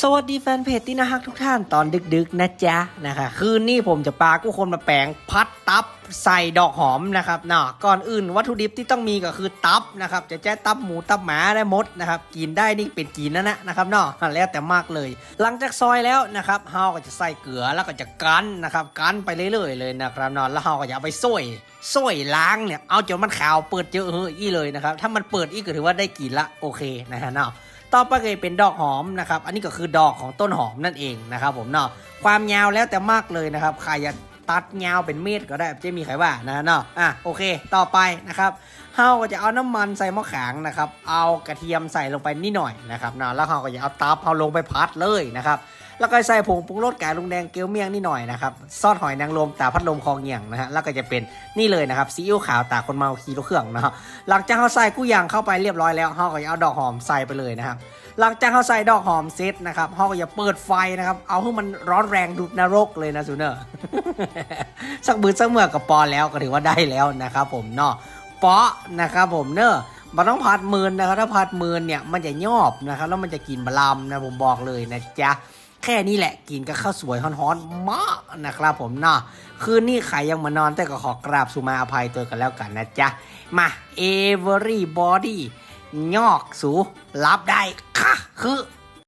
สวัสดีแฟนเพจที่น่าฮักทุกท่านตอนดึกๆนะจ๊ะนะคะคืนนี้ผมจะปากู้คนมาแปลงพัดตับใส่ดอกหอมนะครับเนาะก่อนอื่นวัตถุดิบที่ต้องมีก็คือตับนะครับจะแจ้ตับหมูตับหมาได้หมดนะครับกินได้นี่เป็นกินนั่นนะนะครับเนาะแล้วแต่มากเลย หลังจากซอยแล้วนะครับเฮาก็จะใส่เกลือแล้วก็จะกันนะครับกันไปเรื่อยๆเลยนะครับเนาะแล้วเฮาก็จะเอาไปส้ยส้ยล้างเนี่ยเอาจนมันขาวเปิดเยอะเฮ้ยเลยนะครับถ้ามันเปิดอีกก็ถือว่าได้กินละโอเคนะฮะเนาะ ต่อไปก็จะเป็นดอกหอมนะครับ อันนี้ก็คือดอกของต้นหอมนั่นเองนะครับผมเนาะความยาวแล้วแต่มากเลยนะครับใครอยาก ตัดยาวเป็นเมตรก็ได้จะมีใครว่านะเนาะอะโอเค ต่อไปนะครับเฮาก็จะเอาน้ำมันใส่หม้อแข็งนะครับ เอากระเทียมใส่ลงไปนิดหน่อยนะครับเนาะแล้วเฮาก็จะเอาตับเฮาลงไปพัดเลยนะครับแล้วก็ใส่ผงปรุงรสไก่ลุงแดงเกี๊ยวเมี่ยงนิดหน่อยนะครับซอสหอยนางรมตาพัดลมคองเหี่ยงนะฮะแล้วก็จะเป็นนี่เลยนะครับซีอิ๊วขาวตาคนเมาคีรถเครื่องนะฮะหลังจากเขาใส่กู้ยางเข้าไปเรียบร้อยแล้วเขาก็จะเอาดอกหอมใส่ไปเลยนะครับ หลังจากเขาใส่ดอกหอมเซตนะครับเขาก็จะเปิดไฟนะครับ เอาให้มันร้อนแรงดุดนรกเลยนะซูเนอร์สักบืนสักเมื่อกับปอแล้วก็ถือว่าได้แล้วนะครับผมเนาะเปาะนะครับผมเนอะมันต้องพัดมืนนะครับ ถ้าพัดมืนเนี่ยมันจะยอบนะครับ แล้วมันจะกินบลำนะผมบอกเลยนะจ๊ะแค่นี้แหละกินกับข้าวสวยฮ้อนๆมากนะครับผมเนาะคืนนี้ใครยังมานอนแต่ก็ขอกราบสุมาอภัยตัวกันแล้วกันนะจ๊ะ มา everybody ยอกสูรับได้ค่ะคือ